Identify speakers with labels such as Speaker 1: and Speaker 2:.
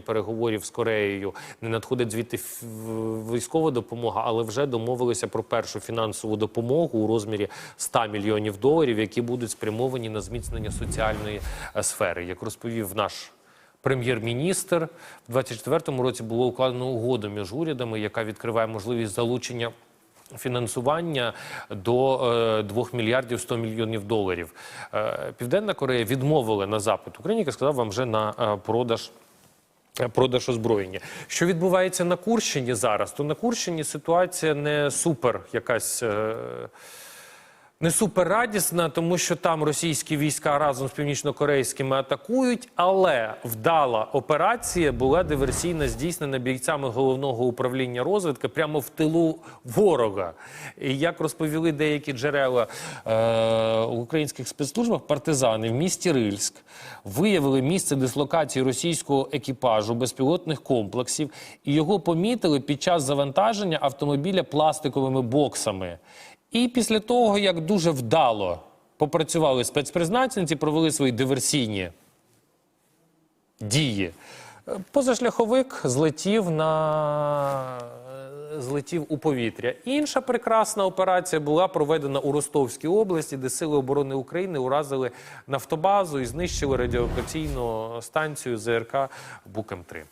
Speaker 1: переговорів з Кореєю не надходить звідти військова допомога, але вже домовилися про першу фінансову допомогу у розмірі 100 мільйонів доларів, які будуть спрямовані на зміцнення соціальної е, сфери. Як розповів наш прем'єр-міністр, в 2024 році було укладено угоду між урядами, яка відкриває можливість залучення. Фінансування до е, 2 мільярдів 100 мільйонів доларів. Е, Південна Корея відмовила на запит України, яка сказав вам вже на е, продаж. Продаж озброєння. Що відбувається на Курщині зараз? То на Курщині ситуація не супер якась. е, не супер радісна, тому що там російські війська разом з північнокорейськими атакують, але вдала операція була диверсійна здійснена бійцями головного управління розвідки прямо в тилу ворога. І як розповіли деякі джерела е, в українських спецслужбах, партизани в місті Рильськ виявили місце дислокації російського екіпажу безпілотних комплексів, і його помітили під час завантаження автомобіля пластиковими боксами. І після того, як дуже вдало попрацювали спецпризначенці, провели свої диверсійні дії, позашляховик злетів на злетів у повітря. Інша прекрасна операція була проведена у Ростовській області, де сили оборони України уразили нафтобазу і знищили радіолокаційну станцію ЗРК Букем 3